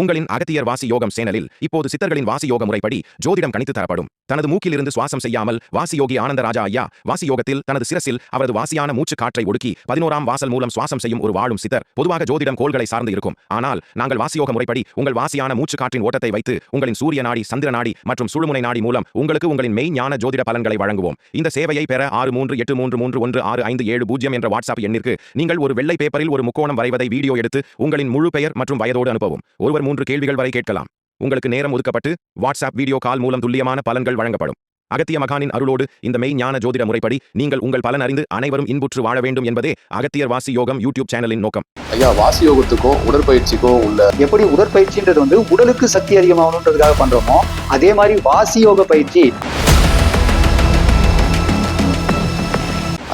உங்களின் அகத்தியர் வாசி யோகம் சேனலில் இப்போது சித்தர்களின் வாசி யோக முறைப்படி ஜோதிடம் கணித்து தரப்படும். தனது மூக்கிலிருந்து சுவாசம் செய்யாமல் வாசியோகி ஆனந்தராஜா ஐயா வாசி யோகத்தில் தனது சிரசில் அவரது வாசியான மூச்சு காற்றை ஒடுக்கி பதினோராம் வாசல் மூலம் சுவாசம் செய்யும் ஒரு வாழும் சித்தர். பொதுவாக ஜோதிடம் கோள்களை சார்ந்து இருக்கும். ஆனால் நாங்கள் வாசியோக முறைப்படி உங்கள் வாசியான மூச்சு காற்றின் ஓட்டத்தை வைத்து உங்களின் சூரிய நாடி சந்திர நாடி மற்றும் சுழுமுனை நாடி மூலம் உங்களுக்கு உங்களின் மெய் ஞான ஜோதிட பலன்களை வழங்குவோம். இந்த சேவையை பெற ஆறு மூன்று எட்டு மூன்று மூன்று ஒன்று ஆறு ஐந்து ஏழு பூஜ்ஜியம் என்ற வாட்ஸ்அப் எண்ணிற்கு நீங்கள் ஒரு வெள்ளை பேப்பரில் ஒரு முக்கோணம் வரைவதை வீடியோ எடுத்து உங்களின் முழு பெயர் மற்றும் வயதோடு அனுப்பவும். ஒருவர் மூன்று கேள்விகள் வரை கேட்கலாம். உங்களுக்கு நேரம் ஒதுக்கப்பட்டு வாட்ஸ்அப் வீடியோ கால் மூலம் துல்லியமான பலன்கள் வழங்கப்படும். அகத்திய மகானின் அருளோடு இந்த மெய் ஞான ஜோதிட முறைப்படி நீங்கள் உங்கள் பலன் அறிந்து அனைவரும் இன்புற்று வாழ வேண்டும் என்பதே அகத்தியர் வாசி யோகம் யூடியூப் சேனலின் நோக்கம். ஐயா வாசி யோகத்துக்கும் உடற்பயிற்சிக்கும் உள்ள எப்படி உடற்பயிற்சின்றது வந்து உடலுக்கு சக்தி அதிகமாகணுன்றதுக்காக பண்றோமோ அதே மாதிரி வாசி யோக பயிற்சி.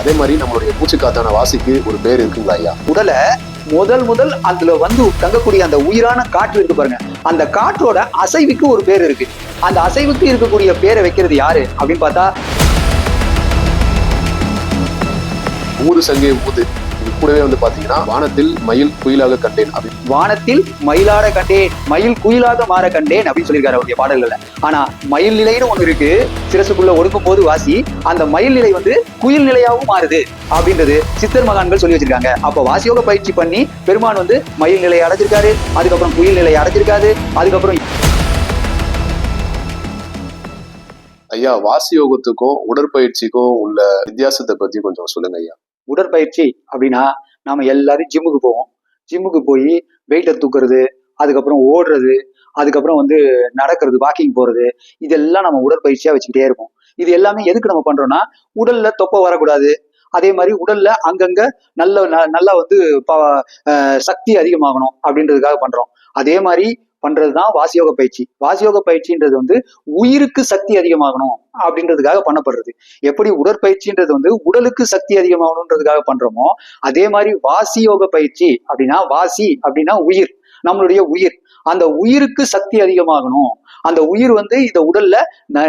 அதே மாதிரி நம்மளுடைய பூச்சி காத்தான வாசிக்கு ஒரு பேர் இருக்குங்களா ஐயா? உடலை முதல் முதல் அதுல வந்து தங்கக்கூடிய அந்த உயிரான காற்று இருக்கு பாருங்க. அந்த காற்றோட அசைவுக்கு ஒரு பேர் இருக்கு. அந்த அசைவுக்கு இருக்கக்கூடிய பேரை வைக்கிறது யாரு? அப்படின்னு பார்த்தா ஊரு சங்கே ஊது. கூடவே வந்து பாத்தீங்கன்னா வானத்தில் மயில் குயிலாக கண்டேன் அப்படின்னு. வானத்தில் மயிலாட கண்டேன் மயில் குயிலாக மாற கண்டேன் அப்படின்னு சொல்லியிருக்காரு அவருடைய பாடல்கள்ல. ஆனா மயில் நிலைன்னு ஒண்ணு இருக்கு சிரசுக்குள்ள ஒடுக்கும் போது வாசி அந்த மயில் நிலை வந்து குயில் நிலையாகவும் மாறுது அப்படின்றது சித்தர் மகான்கள் சொல்லி வச்சிருக்காங்க. அப்ப வாசியோக பயிற்சி பண்ணி பெருமான் வந்து மயில் நிலையை அடைஞ்சிருக்காரு அதுக்கப்புறம் குயில் நிலையை அடைஞ்சிருக்காரு அதுக்கப்புறம் ஐயா வாசி யோகத்துக்கும் உடற்பயிற்சிக்கும் உள்ள வித்தியாசத்தை பத்தி கொஞ்சம் சொல்லுங்க ஐயா. உடற்பயிற்சி அப்படின்னா நாம எல்லாரும் ஜிம்முக்கு போவோம். ஜிம்முக்கு போய் வெயிட்டை தூக்குறது அதுக்கப்புறம் ஓடுறது அதுக்கப்புறம் வந்து நடக்கிறது வாக்கிங் போறது இதெல்லாம் நம்ம உடற்பயிற்சியா வச்சுக்கிட்டே இருப்போம். இது எல்லாமே எதுக்கு நம்ம பண்றோம்னா உடல்ல தொப்பை வரக்கூடாது. அதே மாதிரி உடல்ல அங்கங்க நல்ல ந- நல்லா வந்து சக்தி அதிகமாகணும் அப்படின்றதுக்காக பண்றோம். அதே மாதிரி பண்றது தான் வாசியோக பயிற்சி. வாசியோக பயிற்சின்றது வந்து உயிருக்கு சக்தி அதிகமாகணும் அப்படின்றதுக்காக பண்ணப்படுறது. எப்படி உடற்பயிற்சின்றது வந்து உடலுக்கு சக்தி அதிகமாகணுன்றதுக்காக பண்றோமோ அதே மாதிரி வாசி யோக பயிற்சி அப்படின்னா வாசி அப்படின்னா உயிர் நம்மளுடைய உயிர். அந்த உயிருக்கு சக்தி அதிகமாகணும். அந்த உயிர் வந்து இந்த உடல்ல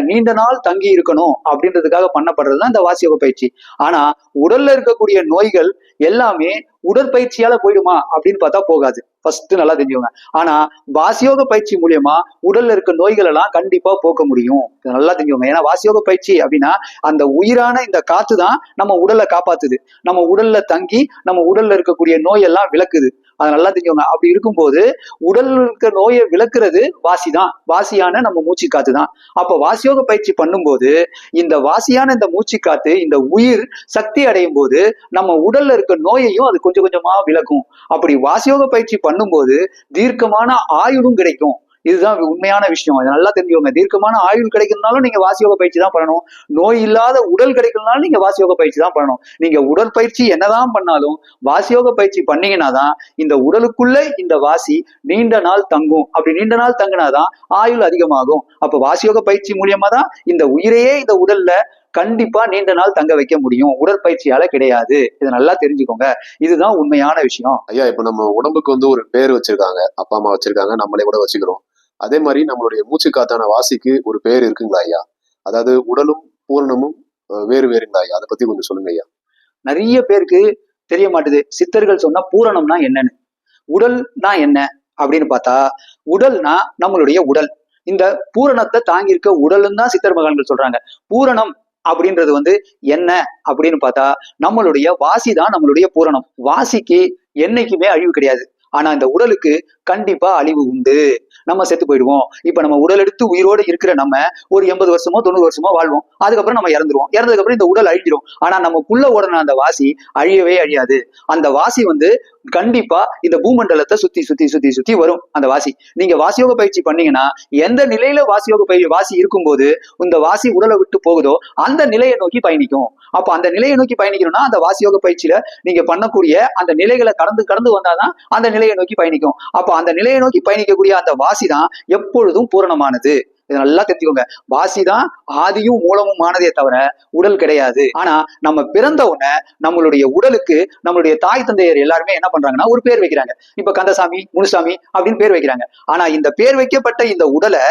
நீண்ட நாள் தங்கி இருக்கணும் அப்படின்றதுக்காக பண்ணப்படுறது தான் இந்த வாசியோக பயிற்சி. ஆனா உடல்ல இருக்கக்கூடிய நோய்கள் எல்லாமே உடற்பயிற்சியால போயிடுமா அப்படின்னு பார்த்தா போகாது. ஃபர்ஸ்ட் நல்லா தெரிஞ்சுக்கோங்க. ஆனா வாசியோக பயிற்சி மூலியமா உடல்ல இருக்க நோய்கள் எல்லாம் கண்டிப்பா போக்க முடியும். நல்லா தெரிஞ்சுக்கோங்க. ஏன்னா வாசியோக பயிற்சி அப்படின்னா அந்த உயிரான இந்த காத்து தான் நம்ம உடலை காப்பாத்துது. நம்ம உடல்ல தங்கி நம்ம உடல்ல இருக்கக்கூடிய நோயெல்லாம் விளக்குது. அதை நல்லா தெரிஞ்சவங்க அப்படி இருக்கும்போது உடல் இருக்க நோயை விளக்குறது வாசி தான் வாசியான நம்ம மூச்சு காத்து தான். அப்ப வாசியோக பயிற்சி பண்ணும்போது இந்த வாசியான இந்த மூச்சு காத்து இந்த உயிர் சக்தி அடையும் போது நம்ம உடல்ல இருக்க நோயையும் அது கொஞ்சம் கொஞ்சமா விளக்கும். அப்படி வாசியோக பயிற்சி பண்ணும்போது தீர்க்கமான ஆயுளும் கிடைக்கும். இதுதான் உண்மையான விஷயம். இதை நல்லா தெரிஞ்சுக்கோங்க. தீர்க்கமான ஆயுள் கிடைக்கணும்னாலும் நீங்க வாசியோக பயிற்சி தான் பண்ணணும். நோய் இல்லாத உடல் கிடைக்கணும்னாலும் நீங்க வாசியோக பயிற்சி தான் பண்ணணும். நீங்க உடற்பயிற்சி என்னதான் பண்ணாலும் வாசியோக பயிற்சி பண்ணீங்கன்னா தான் இந்த உடலுக்குள்ள இந்த வாசி நீண்ட நாள் தங்கும். அப்படி நீண்ட நாள் தங்கினாதான் ஆயுள் அதிகமாகும். அப்ப வாசியோக பயிற்சி மூலியமா தான் இந்த உயிரையே இந்த உடல்ல கண்டிப்பா நீண்ட நாள் தங்க வைக்க முடியும். உடற்பயிற்சியால கிடையாது. இதை நல்லா தெரிஞ்சுக்கோங்க. இதுதான் உண்மையான விஷயம். ஐயா இப்ப நம்ம உடம்புக்கு வந்து ஒரு பேர் வச்சிருக்காங்க. அப்பா அம்மா வச்சிருக்காங்க. நம்மளே கூட வச்சுக்கிறோம். அதே மாதிரி நம்மளுடைய மூச்சு காத்தான வாசிக்கு ஒரு பேர் இருக்குங்களா ஐயா? அதாவது உடலும் பூரணமும் வேறு வேறுங்களா ஐயா? அதை பத்தி கொஞ்சம் சொல்லுங்க ஐயா. நிறைய பேருக்கு தெரிய மாட்டுது. சித்தர்கள் சொன்னா பூரணம்னா என்னன்னு. உடல்னா என்ன அப்படின்னு பார்த்தா உடல்னா நம்மளுடைய உடல். இந்த பூரணத்தை தாங்கியிருக்க உடலும் தான் சித்தர் மகான்கள் சொல்றாங்க. பூரணம் அப்படின்றது வந்து என்ன அப்படின்னு பார்த்தா நம்மளுடைய வாசி தான் நம்மளுடைய பூரணம். வாசிக்கு என்னைக்குமே அழிவு கிடையாது. ஆனா இந்த உடலுக்கு கண்டிப்பா அழிவு உண்டு. நம்ம செத்து போயிடுவோம். இப்ப நம்ம உடல் எடுத்து உயிரோடு இருக்கிற நம்ம ஒரு எண்பது வருஷமோ தொண்ணூறு வருஷமோ வாழ்வோம். அதுக்கப்புறம் நம்ம இறந்துருவோம். இறந்ததுக்கு அப்புறம் இந்த உடல் அழிஞ்சிரும். ஆனா நமக்குள்ள ஓடன அந்த வாசி அழியவே அழியாது. அந்த வாசி வந்து கண்டிப்பா இந்த பூமண்டலத்தை சுத்தி சுத்தி சுத்தி சுத்தி வரும் அந்த வாசி. நீங்க வாசியோக பயிற்சி பண்ணீங்கன்னா எந்த நிலையில வாசியோக பயிற்சி வாசி இருக்கும்போது இந்த வாசி உடலை விட்டு போகுதோ அந்த நிலையை நோக்கி பயணிக்கும். அப்ப அந்த நிலையை நோக்கி பயணிக்கணும்னா அந்த வாசியோக பயிற்சியில நீங்க பண்ணக்கூடிய அந்த நிலைகளை கடந்து கடந்து வந்தாதான் அந்த நிலையை நோக்கி பயணிக்கும். அப்ப அந்த நிலையை நோக்கி பயணிக்கக்கூடிய அந்த வாசி தான் எப்பொழுதும் பூரணமானது. இதை நல்லா தெரிஞ்சுக்கோங்க. வாசி தான் ஆதியும் மூலமும் ஆனதே தவிர உடல் கிடையாது. ஆனா நம்ம பிறந்த உடனே நம்மளுடைய உடலுக்கு நம்மளுடைய தாய் தந்தையர் எல்லாருமே என்ன பண்றாங்கன்னா ஒரு பேர் வைக்கிறாங்க. இப்ப கந்தசாமி முனுசாமி அப்படின்னு பேர் வைக்கிறாங்க. ஆனா இந்த பேர் வைக்கப்பட்ட இந்த உடலை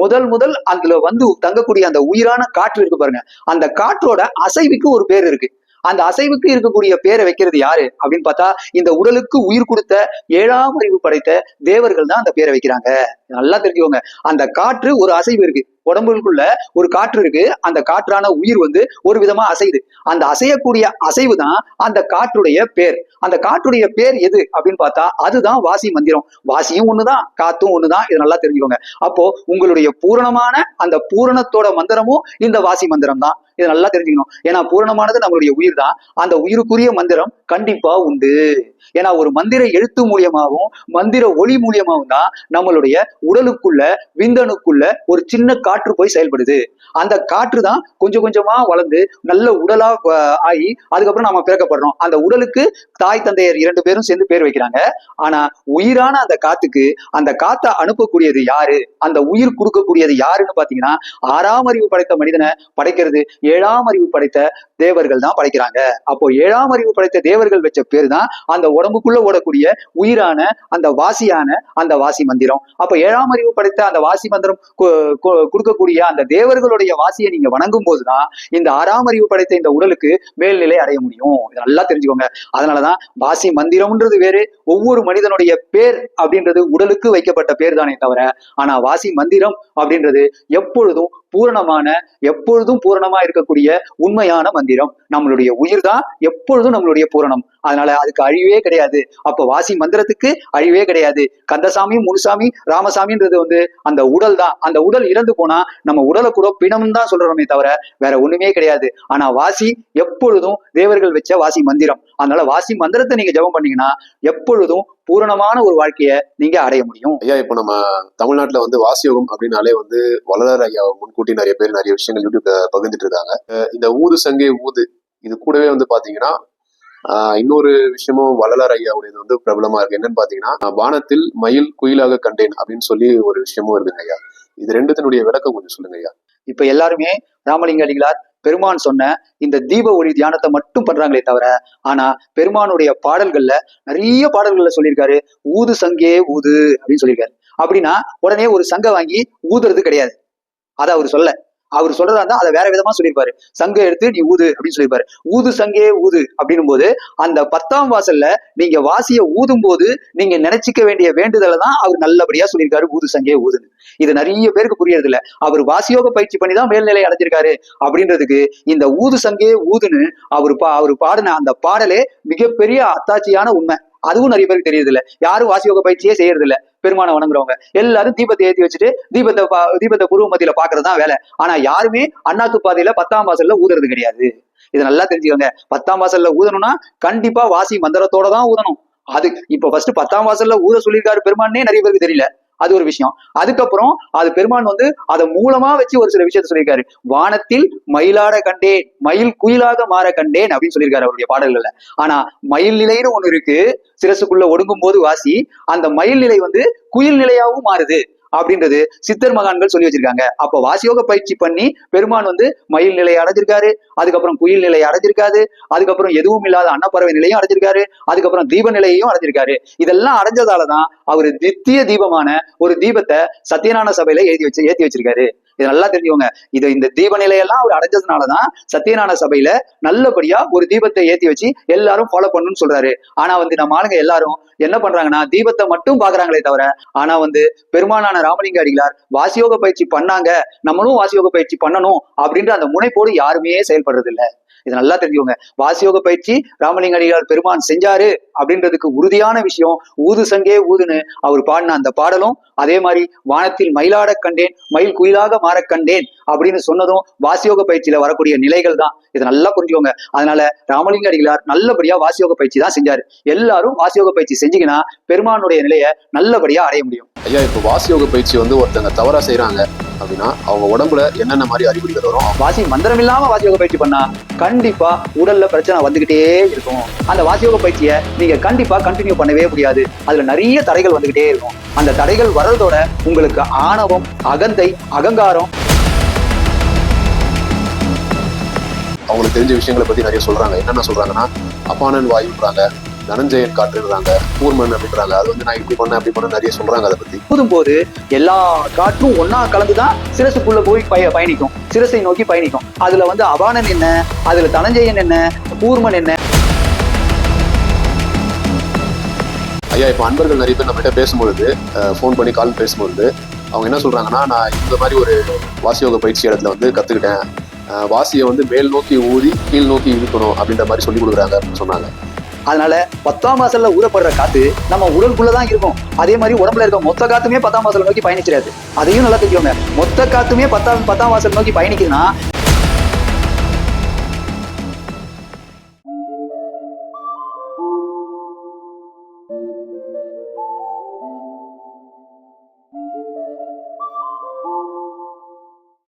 முதல் முதல் அதுல வந்து தங்கக்கூடிய அந்த உயிரான காற்று இருக்கு பாருங்க. அந்த காற்றோட அசைவுக்கு ஒரு பேர் இருக்கு. அந்த அசைவுக்கு இருக்கக்கூடிய பேரை வைக்கிறது யாரு? அப்படின்னு பார்த்தா இந்த உடலுக்கு உயிர் கொடுத்த ஏழாம் அறிவு படைத்த தேவர்கள் தான் அந்த பேரை வைக்கிறாங்க. நல்லா தெரிஞ்சுக்கோங்க. அந்த காற்று ஒரு அசைவு இருக்கு. உடம்புக்குள்ள ஒரு காற்று இருக்கு. அந்த காற்றான உயிர் வந்து ஒரு விதமா அசையுது. அந்த அசையக்கூடிய அசைவு தான் அந்த காற்றுடைய பேர். அந்த காற்றுடைய பேர் எது அப்படின்னு பார்த்தா அதுதான் வாசி மந்திரம். வாசியும் ஒண்ணுதான் காத்தும் ஒண்ணுதான். இது நல்லா தெரிஞ்சுக்கோங்க. அப்போ உங்களுடைய பூரணமான அந்த பூரணத்தோட மந்திரமும் இந்த வாசி மந்திரம் தான். இது நல்லா தெரிஞ்சுக்கணும். ஏன்னா பூரணமானது நம்மளுடைய உயிர் தான். அந்த உயிருக்குரிய மந்திரம் கண்டிப்பா உண்டு. ஏன்னா ஒரு மந்திர எழுத்து மூலியமாகவும் மந்திர ஒளி மூலியமாகவும் தான் நம்மளுடைய உடலுக்குள்ள விந்தணுக்குள்ள ஒரு சின்ன காற்று போய் செயல்படுது. அந்த காற்று தான் கொஞ்சம் கொஞ்சமா வளர்ந்து நல்ல உடலா ஆகி அதுக்கப்புறம் நாம பிறக்கப்படுறோம். அந்த உடலுக்கு தாய் தந்தையர் இரண்டு பேரும் சேர்ந்து பேர் வைக்கிறாங்க. ஆனா உயிரான அந்த காத்துக்கு அந்த காத்தை அனுப்பக்கூடியது யாரு? அந்த உயிர் கொடுக்கக்கூடியது யாருன்னு பாத்தீங்கன்னா ஆறாம் அறிவு படைத்த மனிதனை படைக்கிறது ஏழாம் அறிவு படைத்த தேவர்கள் தான் படைக்கிறாங்க. அப்போ ஏழாம் அறிவு படைத்த தேவர்கள் வச்ச பேர் தான் அந்த உடம்புக்குள்ள ஓடக்கூடிய உயிரான அந்த வாசியான அந்த வாசி மந்திரம். அப்ப ஏழாம் அறிவு படைத்த அந்த வாசி மந்திரம் கு- கொடுக்கக்கூடிய அந்த தேவர்களுடைய வாசியை நீங்க வணங்கும் போதுதான் இந்த ஆறாம் அறிவு படைத்த இந்த உடலுக்கு மேல்நிலை அடைய முடியும். இதை நல்லா தெரிஞ்சுக்கோங்க. அதனாலதான் வாசி மந்திரம்ன்றது வேறு ஒவ்வொரு மனிதனுடைய பேர் அப்படின்றது உடலுக்கு வைக்கப்பட்ட பேர் தானே தவிர ஆனா வாசி மந்திரம் அப்படின்றது எப்பொழுதும் பூரணமான எப்பொழுதும் பூரணமா இருக்கக்கூடிய உண்மையான மந்திரம். நம்மளுடைய உயிர் தான் எப்பொழுதும் நம்மளுடைய பூரணம். அதனால அதுக்கு அழிவே கிடையாது. அப்ப வாசி மந்திரத்துக்கு அழிவே கிடையாது. கந்தசாமி முனுசாமி ராமசாமின்றது வந்து அந்த உடல் தான். அந்த உடல் இறந்து போனா நம்ம உடலை கூட பிணம் தான் சொல்றோமே தவிர வேற ஒண்ணுமே கிடையாது. ஆனா வாசி எப்பொழுதும் தேவர்கள் வச்ச வாசி மந்திரம். அதனால வாசி மந்திரத்தை நீங்க ஜெபம் பண்ணீங்கன்னா எப்பொழுதும் பூரணமான ஒரு வாழ்க்கையை நீங்க அடைய முடியும். ஐயா இப்போ நம்ம தமிழ்நாட்டுல வந்து வாசியோகம் அப்படின்னாலே வந்து வள்ளலார் ஐயா முன்கூட்டி நிறைய பேர் நிறைய விஷயங்கள் யூடியூப்ல பகிர்ந்துட்டு இருக்காங்க இந்த ஊது சங்கே ஊது இது கூடவே வந்து பாத்தீங்கன்னா ஆஹ் இன்னொரு விஷயமும் வள்ளலார் ஐயாவுடையது வந்து பிரபலமா இருக்கு. என்னன்னு பாத்தீங்கன்னா வானத்தில் மயில் குயிலாக கண்டேன் அப்படின்னு சொல்லி ஒரு விஷயமும் இருக்குங்க ஐயா. இது ரெண்டுத்தினுடைய விளக்கம் கொஞ்சம் சொல்லுங்க ஐயா. இப்ப எல்லாருமே ராமலிங்க அடிகளார் பெருமான் சொன்ன இந்த தீப ஒளி தியானத்தை மட்டும் பண்றாங்களே தவிர ஆனா பெருமானுடைய பாடல்கள்ல நிறைய பாடல்கள்ல சொல்லியிருக்காரு ஊது சங்கே ஊது அப்படின்னு சொல்லியிருக்காரு. அப்படின்னா உடனே ஒரு சங்க வாங்கி ஊதுறது கிடையாது. அதை அவர் சொல்ல. அவர் சொல்றதா இருந்தா அதை வேற விதமா சொல்லியிருப்பாரு. சங்க எடுத்து நீ ஊது அப்படின்னு சொல்லியிருப்பாரு. ஊது சங்கே ஊது அப்படின்னும் போது அந்த பத்தாம் வாசல்ல நீங்க வாசிய ஊதும் போது நீங்க நினைச்சிக்க வேண்டிய வேண்டுதலை தான் அவர் நல்லபடியா சொல்லியிருக்காரு ஊது சங்கே ஊதுன்னு. இது நிறைய பேருக்கு புரியறது இல்ல அவர் வாசியோக பயிற்சி பண்ணி தான் மேல்நிலை அடைஞ்சிருக்காரு அப்படின்றதுக்கு இந்த ஊது சங்கே ஊதுன்னு அவர் பா அவர் பாடின அந்த பாடலே மிகப்பெரிய அத்தாட்சியான உண்மை. அதுவும் நிறைய பேருக்கு தெரியுது இல்ல யாரும் வாசியோக பயிற்சியே செய்யறது இல்ல பெருமான வணங்குறவங்க. எல்லாரும் தீபத்தை ஏத்தி வச்சுட்டு தீபத்தை பா- தீபத்தை குருவ மத்தியில பாக்குறது தான் வேலை. ஆனா யாருமே அண்ணாத்து பாதையில பத்தாம் வாசல்ல ஊதுறது கிடையாது. இதை நல்லா தெரிஞ்சுக்கோங்க. பத்தாம் வாசல்ல ஊதணும்னா கண்டிப்பா வாசி மந்திரத்தோட தான் ஊதணும். அது இப்ப ஃபர்ஸ்ட் பத்தாம் வாசல்ல ஊத சொல்லியிருக்காரு பெருமானே நிறைய பேருக்கு தெரியல. அது ஒரு விஷயம். அதுக்கப்புறம் அது பெருமான் வந்து அதை மூலமா வச்சு ஒரு சில விஷயத்த சொல்லியிருக்காரு. வானத்தில் மயிலாட கண்டேன் மயில் குயிலாக மாற கண்டேன் அப்படின்னு சொல்லியிருக்காரு அவருடைய பாடல்கள்ல. ஆனா மயில் நிலைன்னு ஒண்ணு இருக்கு. சிரசுக்குள்ள ஒடுங்கும் போது வாசி அந்த மயில் நிலை வந்து குயில் நிலையாவும் மாறுது. அப்படின்றது சித்தர் மகான்கள் சொல்லி வச்சிருக்காங்க. அப்ப வாசியோக பயிற்சி பண்ணி பெருமான் வந்து மயில் நிலையை அடைஞ்சிருக்காரு. அதுக்கப்புறம் குயில் நிலையை அடைஞ்சிருக்காரு. அதுக்கப்புறம் எதுவும் இல்லாத அன்னப்பறவை நிலையும் அடைஞ்சிருக்காரு. அதுக்கப்புறம் தீப நிலையையும் அடைஞ்சிருக்காரு. இதெல்லாம் அடைஞ்சதாலதான் அவரு நித்திய தீபமான ஒரு தீபத்தை சத்யநாராயண சபையில எழுதி வச்சு ஏத்தி வச்சிருக்காரு. இது நல்லா தெரிஞ்சவங்க இது இந்த தீப நிலையெல்லாம் அவர் அடைஞ்சதுனாலதான் சத்யநாராயண சபையில நல்லபடியா ஒரு தீபத்தை ஏத்தி வச்சு எல்லாரும் ஃபாலோ பண்ணணும்னு சொல்றாரு. ஆனா வந்து நம்ம ஆளுங்க எல்லாரும் என்ன பண்றாங்கன்னா தீபத்தை மட்டும் பாக்குறாங்களே தவிர ஆனா வந்து பெருமானான ராமலிங்க அடிகளார் வாசியோக பயிற்சி பண்ணாங்க நம்மளும் வாசியோக பயிற்சி பண்ணணும் அப்படின்ற அந்த முனைப்போடு யாருமே செயல்படுறது இல்லை இது நல்லா தெரிஞ்சுக்கோங்க. வாசியோக பயிற்சி ராமலிங்க அடிகளார் பெருமான் செஞ்சாரு அப்படின்றதுக்கு உறுதியான விஷயம். ஊது சங்கே ஊதுன்னு அவர் பாடின அந்த பாடலும் அதே மாதிரி வானத்தில் மயிலாட கண்டேன் மயில் குயிலாக மாற கண்டேன் அப்படின்னு சொன்னதும் வாசியோக பயிற்சியில வரக்கூடிய நிலைகள் தான். இதை நல்லா புரிஞ்சுக்கோங்க. அதனால ராமலிங்க அடிகளார் நல்லபடியா வாசியோக பயிற்சி தான் செஞ்சாரு. எல்லாரும் வாசியோக பயிற்சி செஞ்சீங்கன்னா பெருமானுடைய நிலையை நல்லபடியா அடைய முடியும். ஐயா இப்ப வாசியோக பயிற்சி வந்து ஒருத்தங்க தவறா செய்யறாங்க அப்படின்னா அவங்க உடம்புல என்னென்ன மாதிரி அறிகுறிகள் வரும்? வாசி மந்திரம் இல்லாம வாசியோக பயிற்சி பண்ணா கண்டிப்பா உடல்ல பிரச்சனை வந்துகிட்டே இருக்கும். அந்த வாசியோக பயிற்சியை நீங்க கண்டிப்பா கண்டினியூ பண்ணவே முடியாது. அதுல நிறைய தடைகள் வந்துகிட்டே இருக்கும். அந்த தடைகள் வர்றதோட உங்களுக்கு ஆணவம் அகந்தை அகங்காரம். அவங்களுக்கு தெரிஞ்ச விஷயங்களை பத்தி நிறைய சொல்றாங்க. என்னென்ன சொல்றாங்கன்னா அப்பானன் வாயுன்றாங்க. தனஞ்சயன் காற்றுன்றாங்க கூர்மன் அப்படின்றாங்க. அது வந்து நான் இப்படி பண்ணேன் அப்படி பண்ண நிறைய சொல்றாங்க அதை பத்தி. ஊதும் போது எல்லா காற்றும் ஒன்னா கலந்துதான் சிரசுக்குள்ள போய் பய பயணிக்கும். சிரசை நோக்கி பயணிக்கும். அதுல வந்து அபானன் என்ன? அதுல தனஞ்சயன் என்ன? கூர்மன் என்ன? ஐயா இப்போ அன்பர்கள் நிறைய பேர் நம்மகிட்ட பேசும்பொழுது ஃபோன் பண்ணி கால் பேசும்பொழுது அவங்க என்ன சொல்றாங்கன்னா நான் இந்த மாதிரி ஒரு வாசியோக பயிற்சி இடத்துல வந்து கத்துக்கிட்டேன். அஹ் வாசியை வந்து மேல் நோக்கி ஊதி கீழ் நோக்கி இழுக்கணும் அப்படின்ற மாதிரி சொல்லி கொடுக்குறாங்க அப்படின்னு சொன்னாங்க. அதனால பத்தாம் வாசல்ல ஊறப்படுற காத்து நம்ம உடலுக்குள்ளதான் இருக்கும். அதே மாதிரி உடம்புல இருக்க மொத்த காத்துமே பத்தாம் வாசல் நோக்கி பயணிச்சிடாது. அதையும் நல்லா தெரியுங்க மொத்த காத்துமே பத்தாம் பத்தாம் வாசல் நோக்கி பயணிக்குதுன்னா